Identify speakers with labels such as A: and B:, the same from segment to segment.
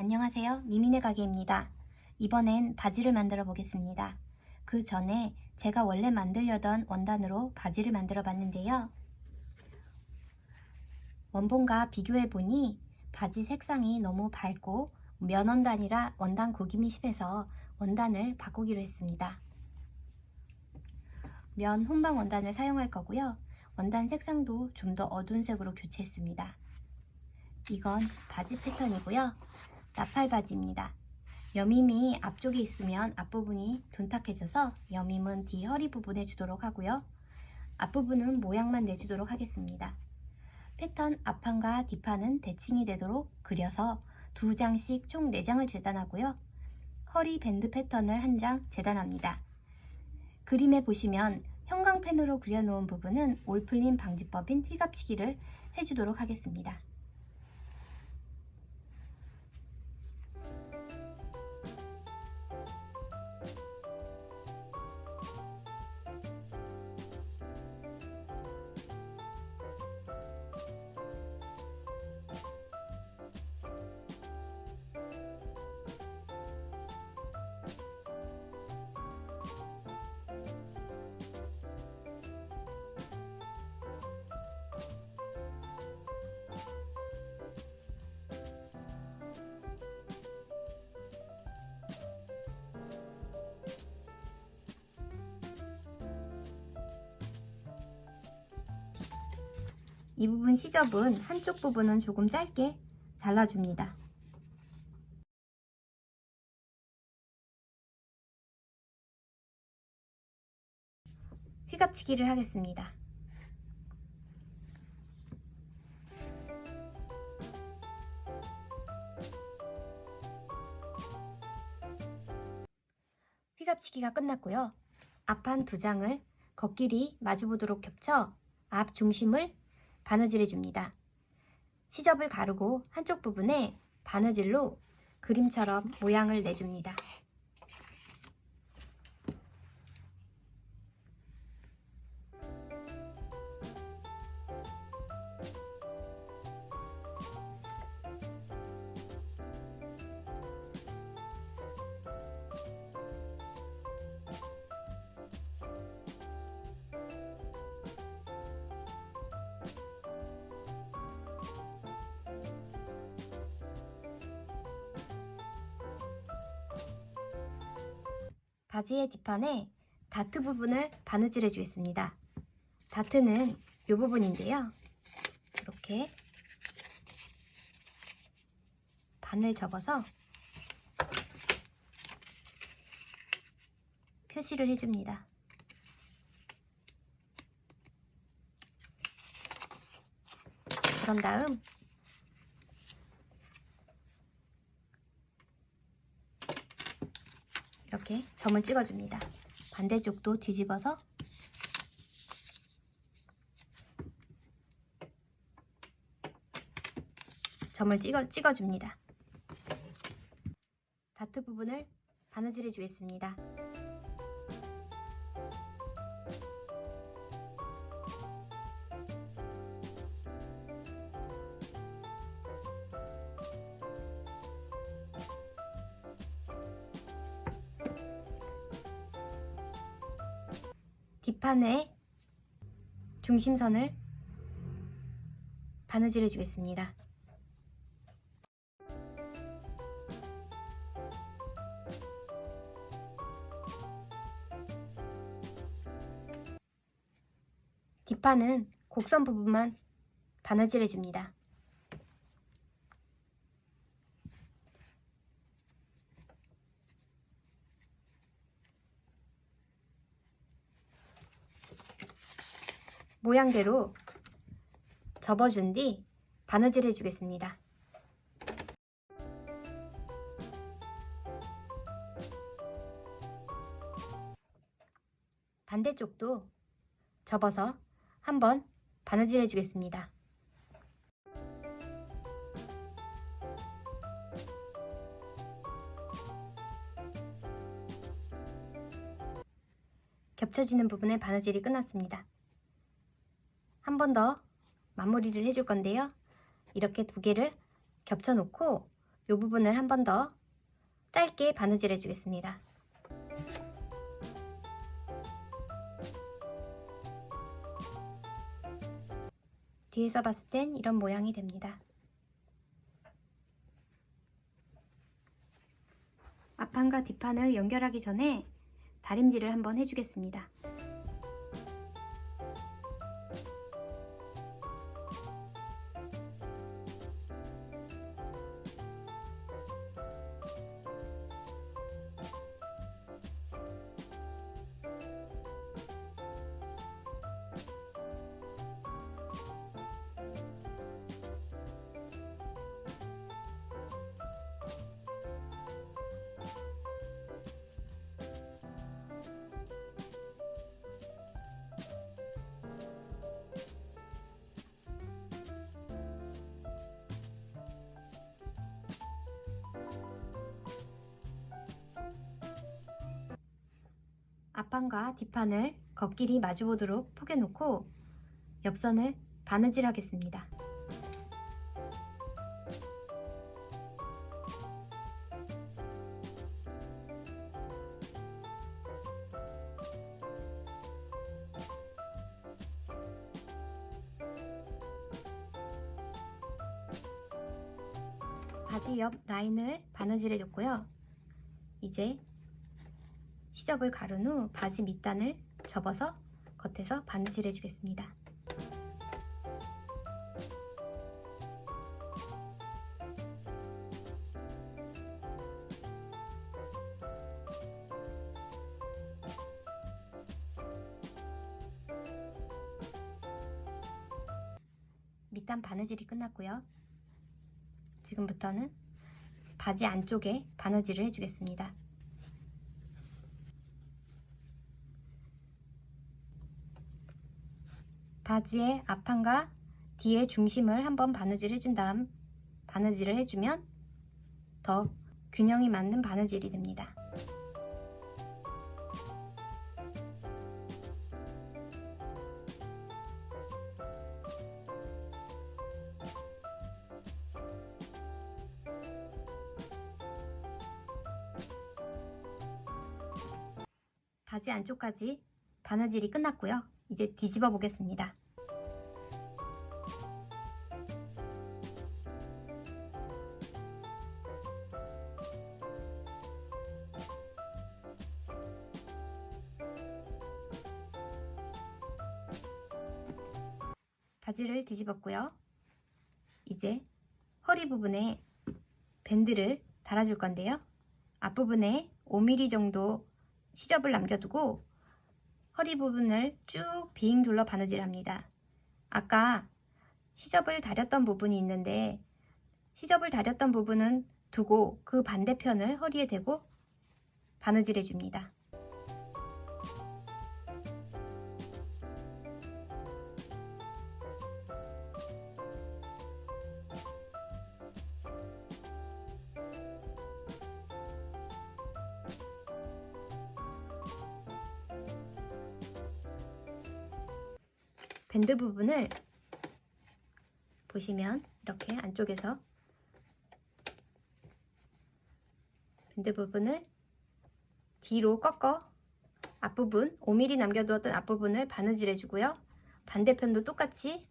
A: 안녕하세요. 미미네 가게입니다. 이번엔 바지를 만들어 보겠습니다. 그 전에 제가 원래 만들려던 원단으로 바지를 만들어 봤는데요. 원본과 비교해 보니 바지 색상이 너무 밝고 면원단이라 원단 구김이 심해서 원단을 바꾸기로 했습니다. 면 혼방 원단을 사용할 거고요. 원단 색상도 좀 더 어두운 색으로 교체했습니다. 이건 바지 패턴이고요. 나팔 바지입니다. 여밈이 앞쪽에 있으면 앞부분이 둔탁해져서 여밈은 뒤 허리 부분에 주도록 하고요. 앞부분은 모양만 내주도록 하겠습니다. 패턴 앞판과 뒷판은 대칭이 되도록 그려서 두 장씩 총 4장을 재단하고요. 허리 밴드 패턴을 한 장 재단합니다. 그림에 보시면 형광펜으로 그려놓은 부분은 올풀림 방지법인 휘갑치기를 해주도록 하겠습니다. 이 부분 시접은 한쪽 부분은 조금 짧게 잘라줍니다. 휘갑치기를 하겠습니다. 휘갑치기가 끝났고요. 앞판 두 장을 겉길이 마주보도록 겹쳐 앞 중심을 바느질해 줍니다. 시접을 가르고 한쪽 부분에 바느질로 그림처럼 모양을 내줍니다. 바지의 뒷판에 다트 부분을 바느질해 주겠습니다. 다트는 이 부분인데요. 이렇게 반을 접어서 표시를 해줍니다. 그런 다음 이렇게 점을 찍어줍니다. 반대쪽도 뒤집어서 점을 찍어, 찍어줍니다. 다트 부분을 바느질해 주겠습니다. 뒷판에 중심선을 바느질해 주겠습니다. 뒷판은 곡선 부분만 바느질해 줍니다. 모양대로 접어준 뒤 바느질 해주겠습니다. 반대쪽도 접어서 한번 바느질 해주겠습니다. 겹쳐지는 부분에 바느질이 끝났습니다. 한 번 더 마무리를 해줄 건데요. 이렇게 두 개를 겹쳐 놓고 이 부분을 한 번 더 짧게 바느질 해주겠습니다. 뒤에서 봤을 땐 이런 모양이 됩니다. 앞판과 뒷판을 연결하기 전에 다림질을 한번 해주겠습니다. 앞판과 뒷판을 겉길이 마주보도록 포개놓고 옆선을 바느질 하겠습니다. 바지 옆 라인을 바느질 해줬고요. 이제 시접을 가른 후 바지 밑단을 접어서 겉에서 바느질 해 주겠습니다. 밑단 바느질이 끝났고요. 지금부터는 바지 안쪽에 바느질을 해주겠습니다. 바지의 앞판과 뒤의 중심을 한번 바느질 해준 다음 바느질을 해주면 더 균형이 맞는 바느질이 됩니다. 바지 안쪽까지 바느질이 끝났고요. 이제 뒤집어 보겠습니다. 바지를 뒤집었고요. 이제 허리 부분에 밴드를 달아줄 건데요. 앞부분에 5mm 정도 시접을 남겨두고 허리 부분을 쭉 빙 둘러 바느질 합니다. 아까 시접을 다렸던 부분이 있는데 시접을 다렸던 부분은 두고 그 반대편을 허리에 대고 바느질 해 줍니다. 밴드 부분을 보시면 이렇게 안쪽에서 밴드 부분을 뒤로 꺾어 앞부분 5mm 남겨두었던 앞부분을 바느질 해주고요. 반대편도 똑같이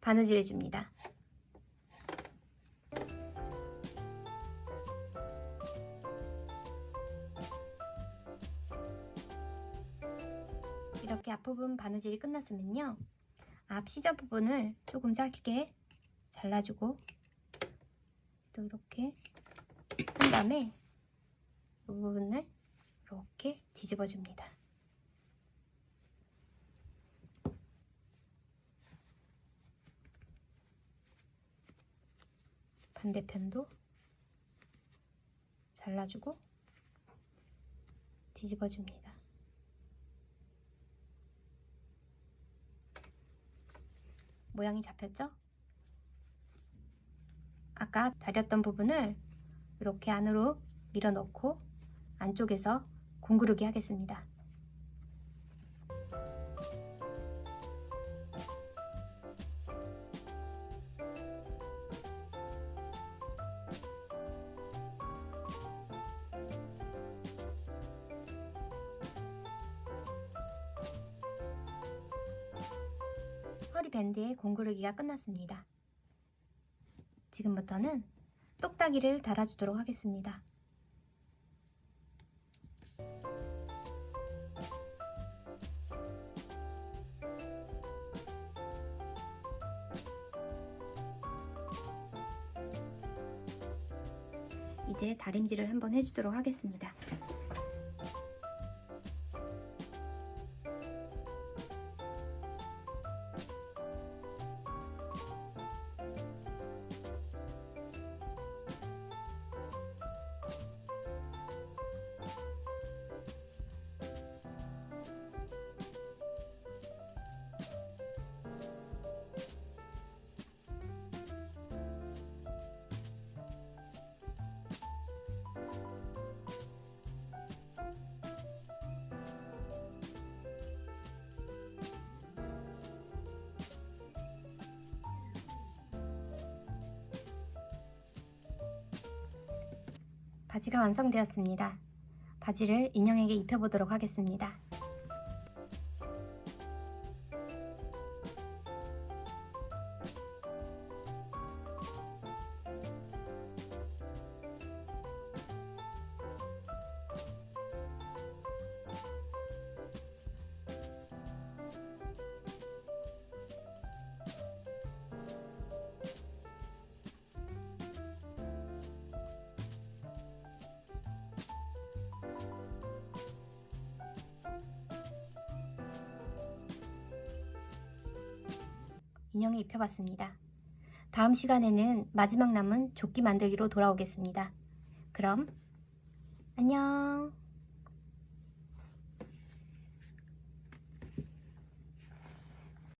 A: 바느질 해줍니다. 앞부분 바느질이 끝났으면요. 앞 시접 부분을 조금 짧게 잘라주고 또 이렇게 한 다음에 이 부분을 이렇게 뒤집어 줍니다. 반대편도 잘라주고 뒤집어 줍니다. 모양이 잡혔죠? 아까 다렸던 부분을 이렇게 안으로 밀어 넣고 안쪽에서 공구르기 하겠습니다. 허리 밴드의 공구르기가 끝났습니다. 지금부터는 똑딱이를 달아주도록 하겠습니다. 이제 다림질을 한번 해주도록 하겠습니다. 바지가 완성되었습니다. 바지를 인형에게 입혀보도록 하겠습니다. 인형에 입혀봤습니다. 다음 시간에는 마지막 남은 조끼 만들기로 돌아오겠습니다. 그럼 안녕.